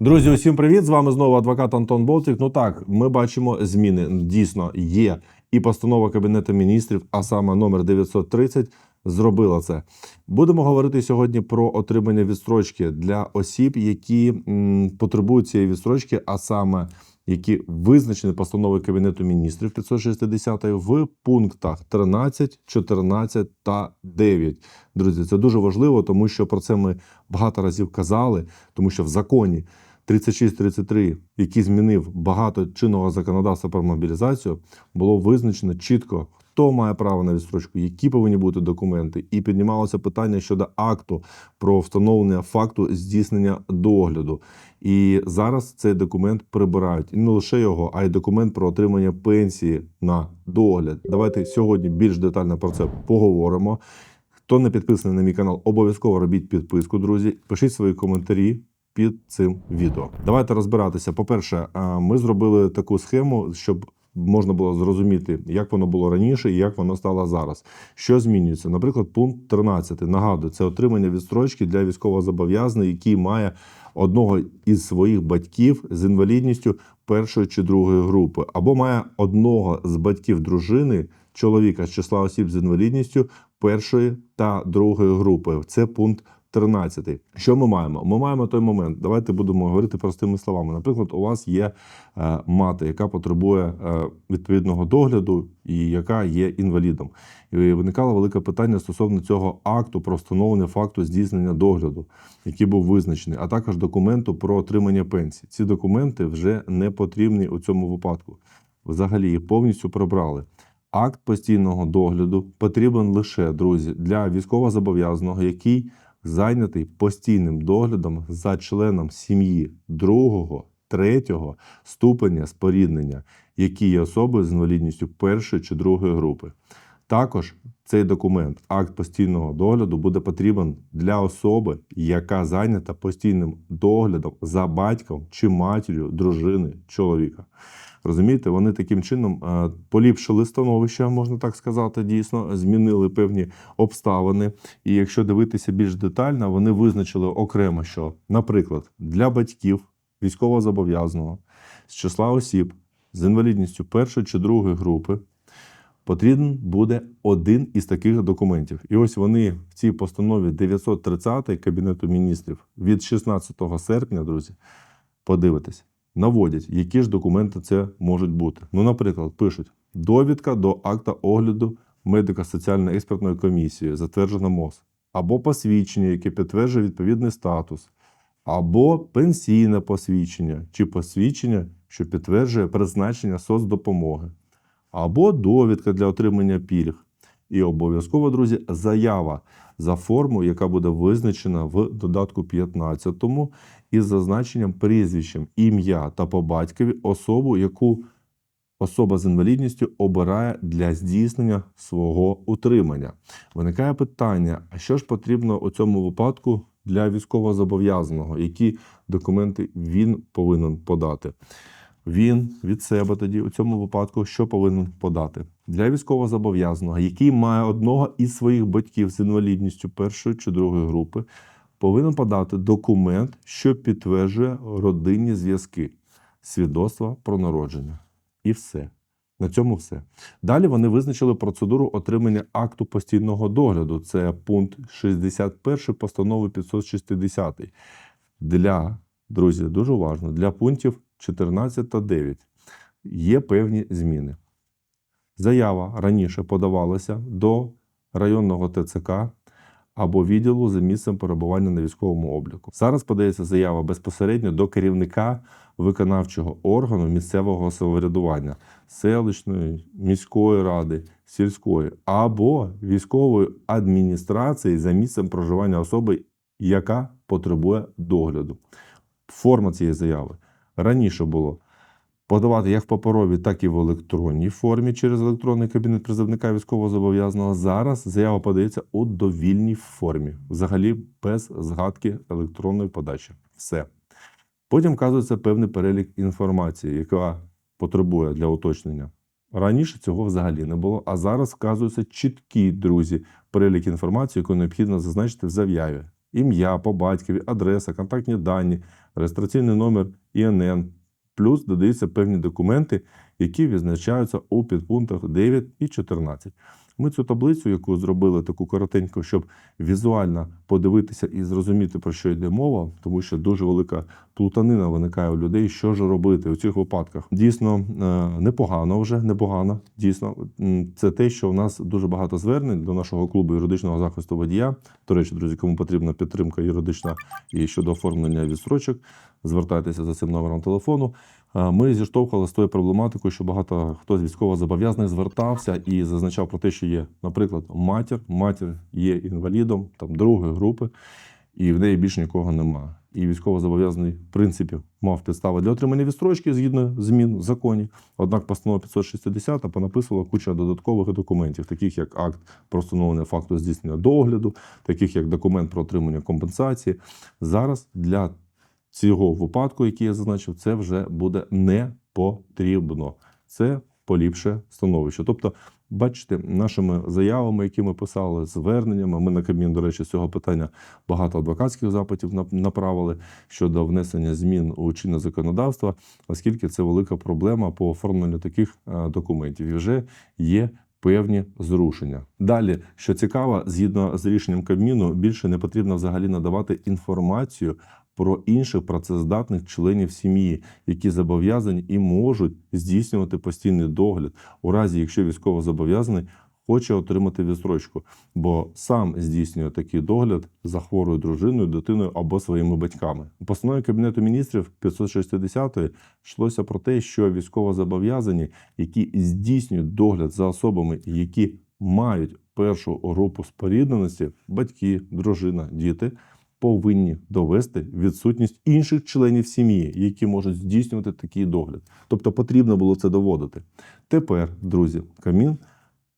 Друзі, усім привіт! З вами знову адвокат Антон Болтик. Ну так, ми бачимо зміни. Дійсно, є і постанова Кабінету міністрів, а саме номер 930, зробила це. Будемо говорити сьогодні про отримання відстрочки для осіб, які м, потребують цієї відстрочки, а саме які визначені постановою Кабінету міністрів 560 в пунктах 13, 14 та 9. Друзі, це дуже важливо, тому що про це ми багато разів казали, тому що в законі 3633, який змінив багато чинного законодавства про мобілізацію, було визначено чітко, хто має право на відстрочку, які повинні бути документи, і піднімалося питання щодо акту про встановлення факту здійснення догляду. І зараз цей документ прибирають і не лише його, а й документ про отримання пенсії на догляд. Давайте сьогодні більш детально про це поговоримо. Хто не підписаний на мій канал, обов'язково робіть підписку, друзі. Пишіть свої коментарі під цим відео. Давайте розбиратися. По-перше, ми зробили таку схему, щоб можна було зрозуміти, як воно було раніше і як воно стало зараз. Що змінюється? Наприклад, пункт 13. Нагадую, це отримання відстрочки для військовозобов'язаного, який має одного із своїх батьків з інвалідністю першої чи другої групи, або має одного з батьків дружини, чоловіка з числа осіб з інвалідністю першої та другої групи. Це пункт 13. Що ми маємо? Ми маємо той момент. Давайте будемо говорити простими словами. Наприклад, у вас є е, мати, яка потребує е, відповідного догляду і яка є інвалідом. І виникало велике питання стосовно цього акту про встановлення факту здійснення догляду, який був визначений, а також документу про отримання пенсії. Ці документи вже не потрібні у цьому випадку. Взагалі їх повністю прибрали. Акт постійного догляду потрібен лише, друзі, для військовозобов'язаного, який зайнятий постійним доглядом за членом сім'ї другого, третього ступеня споріднення, які є особою з інвалідністю першої чи другої групи. Також цей документ, акт постійного догляду, буде потрібен для особи, яка зайнята постійним доглядом за батьком чи матір'ю дружини чоловіка. Розумієте, вони таким чином е, поліпшили становище, можна так сказати, дійсно, змінили певні обставини. І якщо дивитися більш детально, вони визначили окремо, що, наприклад, для батьків військовозобов'язаного з числа осіб з інвалідністю першої чи другої групи потрібен буде один із таких документів. І ось вони в цій постанові 930 Кабінету міністрів від 16 серпня, друзі, подивитесь, наводять, які ж документи це можуть бути. Ну, наприклад, пишуть довідка до акта огляду медико-соціальної експертної комісії, затверджена МОЗ, або посвідчення, яке підтверджує відповідний статус, або пенсійне посвідчення, чи посвідчення, що підтверджує призначення соцдопомоги, або довідка для отримання пільг. І обов'язково, друзі, заява за форму, яка буде визначена в додатку 15 із зазначенням прізвищем, ім'я та по батькові особу, яку особа з інвалідністю обирає для здійснення свого утримання. Виникає питання: а що ж потрібно у цьому випадку для військовозобов'язаного? Які документи він повинен подати? Він від себе тоді у цьому випадку що повинен подати для військовозобов'язаного, який має одного із своїх батьків з інвалідністю першої чи другої групи, повинен подати документ, що підтверджує родинні зв'язки, свідоцтва про народження. І все. На цьому все. Далі вони визначили процедуру отримання акту постійного догляду. Це пункт 61 постанови 560. Для, друзі, дуже уважно, для пунктів 14 та 9 є певні зміни. Заява раніше подавалася до районного ТЦК або відділу за місцем перебування на військовому обліку. Зараз подається заява безпосередньо до керівника виконавчого органу місцевого самоврядування, селищної, міської ради, сільської або військової адміністрації за місцем проживання особи, яка потребує догляду. Форма цієї заяви раніше було подавати як в паперовій, так і в електронній формі через електронний кабінет призовника військовозобов'язаного. Зараз заява подається у довільній формі, взагалі без згадки електронної подачі. Все. Потім вказується певний перелік інформації, яка потребує для уточнення. Раніше цього взагалі не було, а зараз вказується чіткий, друзі, перелік інформації, яку необхідно зазначити в заяві. Ім'я, по батькові, адреса, контактні дані, реєстраційний номер ІНН. Плюс додаються певні документи, які відзначаються у підпунктах 9 і 14. Ми цю таблицю, яку зробили таку коротеньку, щоб візуально подивитися і зрозуміти, про що йде мова, тому що дуже велика плутанина виникає у людей, що ж робити у цих випадках. Дійсно, е, непогано вже, непогано. Дійсно, це те, що у нас дуже багато звернень до нашого клубу юридичного захисту водія. До речі, друзі, кому потрібна підтримка юридична і щодо оформлення відстрочок, звертайтеся за цим номером телефону. Е, Ми зіштовхувалися з тою проблематикою, що багато хто з військовозобов'язаних звертався і зазначав про те, що є, наприклад, матір, матір є інвалідом там другої групи, і в неї більше нікого нема. І військовозобов'язаний, в принципі, мав підстави для отримання відстрочки згідно змін в законі. Однак постанова 560 понаписувала куча додаткових документів, таких як акт про встановлення факту здійснення догляду, таких як документ про отримання компенсації. Зараз для цього випадку, який я зазначив, це вже буде не потрібно. Це поліпше становище. Тобто, бачите, нашими заявами, які ми писали, зверненнями, ми на Кабмін, до речі, з цього питання багато адвокатських запитів нап- направили щодо внесення змін у чинне законодавство, оскільки це велика проблема по оформленню таких е, документів. І вже є певні зрушення. Далі, що цікаво, згідно з рішенням Кабміну, більше не потрібно взагалі надавати інформацію про інших працездатних членів сім'ї, які зобов'язані і можуть здійснювати постійний догляд у разі, якщо військовозобов'язаний хоче отримати відстрочку, бо сам здійснює такий догляд за хворою дружиною, дитиною або своїми батьками. У постанові Кабінету міністрів 560 йшлося про те, що військовозобов'язані, які здійснюють догляд за особами, які мають першу групу спорідненості, батьки, дружина, діти. Повинні довести відсутність інших членів сім'ї, які можуть здійснювати такий догляд. Тобто потрібно було це доводити. Тепер, друзі, Камін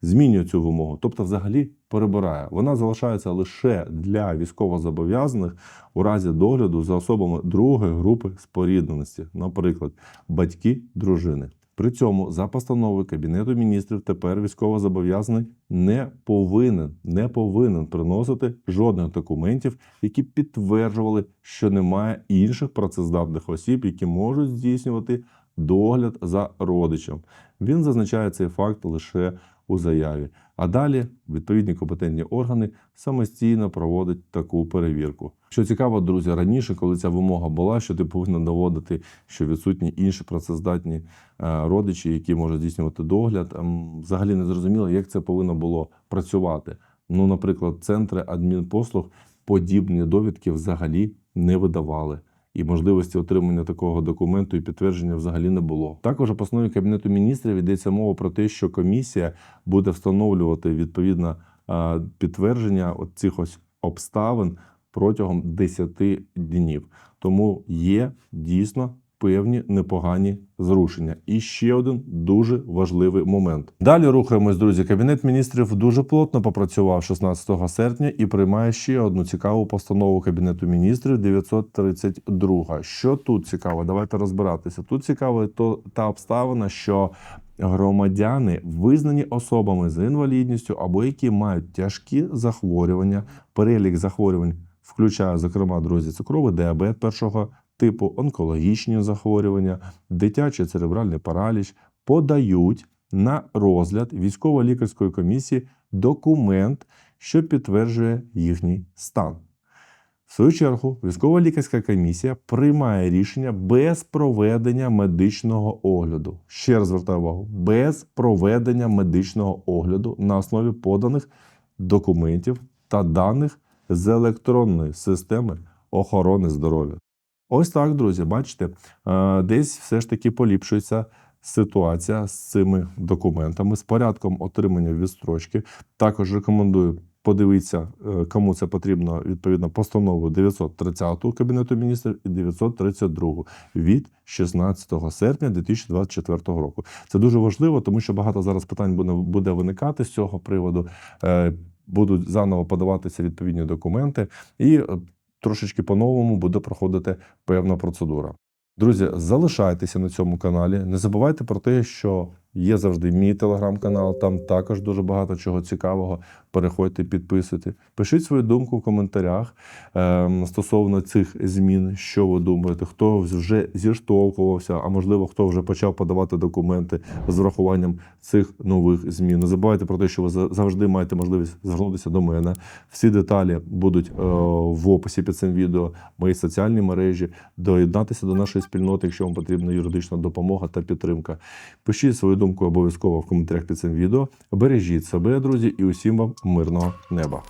змінює цю вимогу, тобто взагалі перебирає. Вона залишається лише для військовозобов'язаних у разі догляду за особами другої групи спорідненості, наприклад, батьки дружини. При цьому за постановою Кабінету міністрів тепер військовозобов'язаний не повинен, не повинен приносити жодних документів, які підтверджували, що немає інших працездатних осіб, які можуть здійснювати догляд за родичем. Він зазначає цей факт лише у заяві. А далі відповідні компетентні органи самостійно проводять таку перевірку. Що цікаво, друзі, раніше, коли ця вимога була, що ти повинен доводити, що відсутні інші працездатні е, родичі, які можуть здійснювати догляд, ем, взагалі не зрозуміло, як це повинно було працювати. Ну, наприклад, центри адмінпослуг подібні довідки взагалі не видавали. І можливості отримання такого документу і підтвердження взагалі не було. Також постанові Кабінету міністрів йдеться мова про те, що комісія буде встановлювати відповідно е, підтвердження цих ось обставин протягом 10 днів. Тому є дійсно певні непогані зрушення. І ще один дуже важливий момент. Далі рухаємось, друзі. Кабінет міністрів дуже плотно попрацював 16 серпня і приймає ще одну цікаву постанову Кабінету міністрів 932. Що тут цікаво? Давайте розбиратися. Тут цікаво то та обставина, що громадяни визнані особами з інвалідністю або які мають тяжкі захворювання, перелік захворювань включає, зокрема, друзі, цукровий діабет першого типу, онкологічні захворювання, дитячий церебральний параліч, подають на розгляд військово-лікарської комісії документ, що підтверджує їхній стан. В свою чергу, військово-лікарська комісія приймає рішення без проведення медичного огляду. Ще раз звертаю увагу: без проведення медичного огляду на основі поданих документів та даних з електронної системи охорони здоров'я. Ось так, друзі, бачите, е, десь все ж таки поліпшується ситуація з цими документами, з порядком отримання відстрочки. Також рекомендую подивитися, е, кому це потрібно відповідно постанову 930 Кабінету міністрів і 932 від 16 серпня 2024 року. Це дуже важливо, тому що багато зараз питань буде, виникати з цього приводу. Е, Будуть заново подаватися відповідні документи, і трошечки по-новому буде проходити певна процедура. Друзі, залишайтеся на цьому каналі. Не забувайте про те, що Є завжди мій телеграм-канал, там також дуже багато чого цікавого. Переходьте, підписуйте. Пишіть свою думку в коментарях ем, стосовно цих змін, що ви думаєте, хто вже зіштовхувався, а можливо, хто вже почав подавати документи з врахуванням цих нових змін. Не забувайте про те, що ви за- завжди маєте можливість звернутися до мене. Всі деталі будуть е, в описі під цим відео, мої соціальні мережі, доєднатися до нашої спільноти, якщо вам потрібна юридична допомога та підтримка. Пишіть свою думку обов'язково в коментарях під цим відео. Бережіть себе, друзі, і усім вам мирного неба.